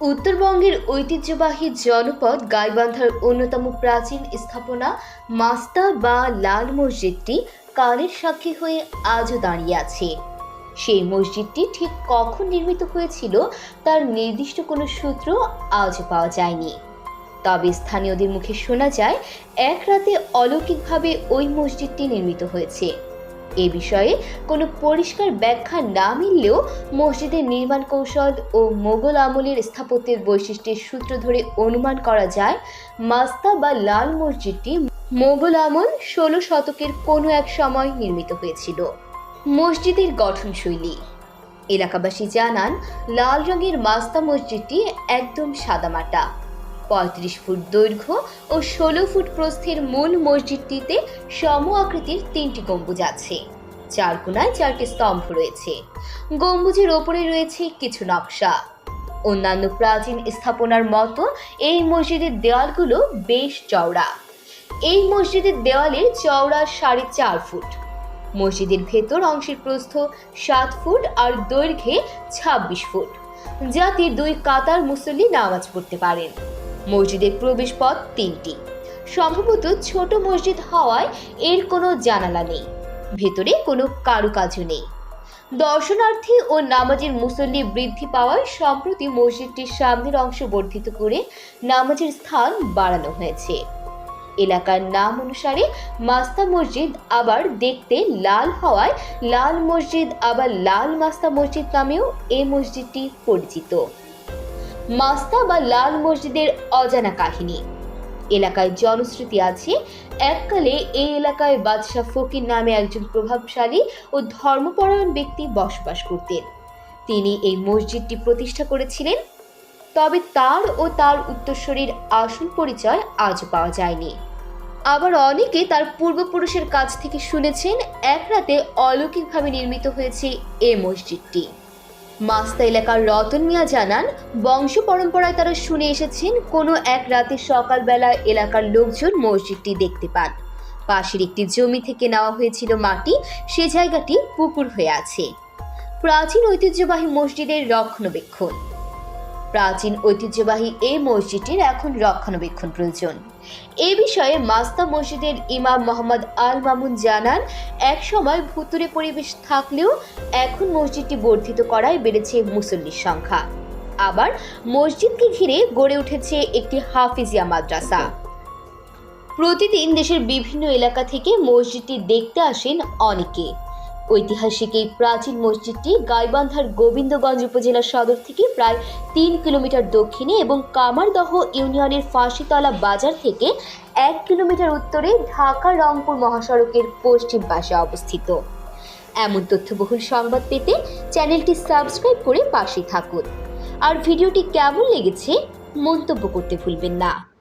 উত্তরবঙ্গের ঐতিহ্যবাহী জনপদ গাইবান্ধার অন্যতম প্রাচীন স্থাপনা মাস্তা বা লাল মসজিদটি কালের সাক্ষী হয়ে আজও দাঁড়িয়ে আছে। সেই মসজিদটি ঠিক কখন নির্মিত হয়েছিল তার নির্দিষ্ট কোনো সূত্র আজ পাওয়া যায়নি। তবে স্থানীয়দের মুখে শোনা যায়, এক রাতে অলৌকিকভাবে ওই মসজিদটি নির্মিত হয়েছে। এ বিষয়ে কোনো পরিষ্কার ব্যাখ্যা না মিললেও মসজিদের নির্মাণ কৌশল ও মোগল আমলের স্থাপত্যের বৈশিষ্ট্যের সূত্র ধরে অনুমান করা যায়, মাস্তা বা লাল মসজিদটি মোগল আমল ষোলো শতকের কোনো এক সময় নির্মিত হয়েছিল। মসজিদের গঠনশৈলী। এলাকাবাসী জানান, লাল রঙের মাস্তা মসজিদটি একদম সাদামাটা। পঁয়ত্রিশ ফুট দৈর্ঘ্য ও ষোলো ফুট প্রস্থের মূল মসজিদটিতে সম আকৃতির তিনটি গম্বুজ আছে। চার কোনায় চারটি স্তম্ভ রয়েছে। গম্বুজের ওপরে রয়েছে কিছু নকশা। অন্যান্য প্রাচীন স্থাপনার মতো এই মসজিদের দেওয়ালগুলো বেশ চওড়া। এই মসজিদের দেওয়ালের চওড়া সাড়ে চার ফুট। মসজিদের ভেতর অংশের প্রস্থ সাত ফুট আর দৈর্ঘ্যে ছাব্বিশ ফুট। যাতে দুই কাতার মুসল্লি নামাজ পড়তে পারেন। মসজিদের প্রবেশ পথ তিনটি। সম্ভবত ছোট মসজিদ হওয়ায় এর কোনো জানালা নেই। ভেতরে কোনো কারুকাজও নেই। দর্শনার্থী ও নামাজের মুসল্লি বৃদ্ধি পাওয়ায় সম্প্রতি মসজিদটির সামনের অংশ বর্ধিত করে নামাজের স্থান বাড়ানো হয়েছে। এলাকার নাম অনুসারে মাস্তা মসজিদ আবার দেখতে লাল হওয়ায় লাল মসজিদ আবার লাল মাস্তা মসজিদ নামেও এই মসজিদটি পরিচিত। মাস্তা বা লাল মসজিদের অজানা কাহিনী। এলাকায় জনশ্রুতি আছে, এককালে এই এলাকায় বাদশাহ ফকির নামে একজন প্রভাবশালী ও ধর্মপরায়ণ ব্যক্তি বসবাস করতেন। তিনি এই মসজিদটি প্রতিষ্ঠা করেছিলেন, তবে তার ও তার উত্তরসূরির আসল পরিচয় আজও পাওয়া যায়নি। আবার অনেকে তার পূর্বপুরুষের কাছ থেকে শুনেছেন, এক রাতে অলৌকিকভাবে নির্মিত হয়েছে এ মসজিদটি। মাস্তা এলাকার রতন মিয়া জানান, বংশ পরম্পরায় তারা শুনে এসেছেন কোনো এক রাতে সকালবেলা এলাকার লোকজন মসজিদটি দেখতে পান। পাশের একটি জমি থেকে নেওয়া হয়েছিল মাটি, সে জায়গাটি পুকুর হয়ে আছে। প্রাচীন ঐতিহ্যবাহী মসজিদের রক্ষণাবেক্ষণ। প্রাচীন ঐতিহ্যবাহী এই মসজিদটির এখন রক্ষণাবেক্ষণ প্রয়োজন। এ বিষয়ে মাস্তা মসজিদের ইমাম মোহাম্মদ আল মামুন জানান এক সময় ভুতুরে পরিবেশ থাকলেও এখন মসজিদটি বর্ধিত করায় বেড়েছে মুসল্লির সংখ্যা। আবার মসজিদকে ঘিরে গড়ে উঠেছে একটি হাফিজিয়া মাদ্রাসা। প্রতিদিন দেশের বিভিন্ন এলাকা থেকে মসজিদটি দেখতে আসেন অনেকে। ঐতিহাসিক এই প্রাচীন মসজিদটি গাইবান্ধার গোবিন্দগঞ্জ উপজেলা সদর থেকে প্রায় তিন কিলোমিটার দক্ষিণে এবং কামারদহ ইউনিয়নের ফাঁসিতলা বাজার থেকে এক কিলোমিটার উত্তরে ঢাকা রংপুর মহাসড়কের পশ্চিম পাশে অবস্থিত। এমন তথ্যবহুল সংবাদ পেতে চ্যানেলটি সাবস্ক্রাইব করে পাশে থাকুন। আর ভিডিওটি কেমন লেগেছে মন্তব্য করতে ভুলবেন না।